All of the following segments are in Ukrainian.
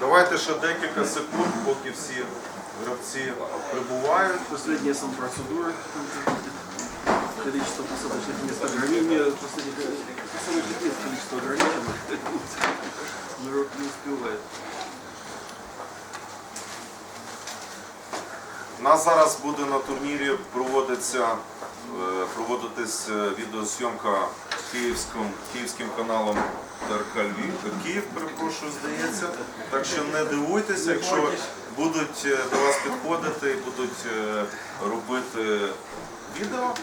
Давайте ще декілька секунд, поки всі гравці прибувають. Последняя сам процедура. Количество посадочных мест ограничено. Посадочных мест количество ограничено. Народ не успевает. У нас зараз буде на турнірі проводиться, е, проводитись е, відеозйомка київським, київським каналом ТРК Київ, перепрошую, здається. Так що не дивуйтеся, якщо будуть е, до вас підходити і будуть е, робити відео.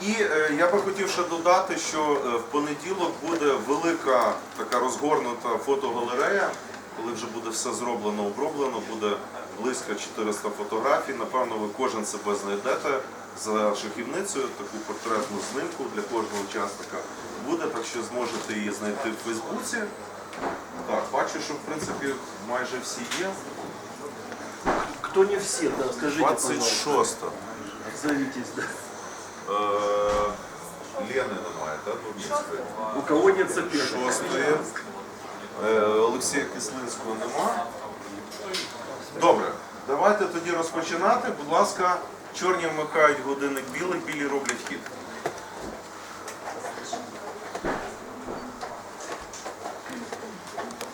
І е, я би хотів ще додати, що в понеділок буде велика така розгорнута фотогалерея, коли вже буде все зроблено, оброблено, буде близько 400 фотографій. Напевно, ви кожен себе знайдете за шахівницею, таку портретну знимку для кожного учасника буде, так що зможете її знайти в Фейсбуці. Так, бачу, що в принципі майже всі є. Кто не все, да, пожалуйста. 26. Зовитесь, да. Е, Лени немає, так? Дубінської. У кого нет соперника? Шостої. Е, Олексія Кислинського нема. Добре, давайте тоді розпочинати. Будь ласка, чорні вмикають годинник білий, білі роблять хід.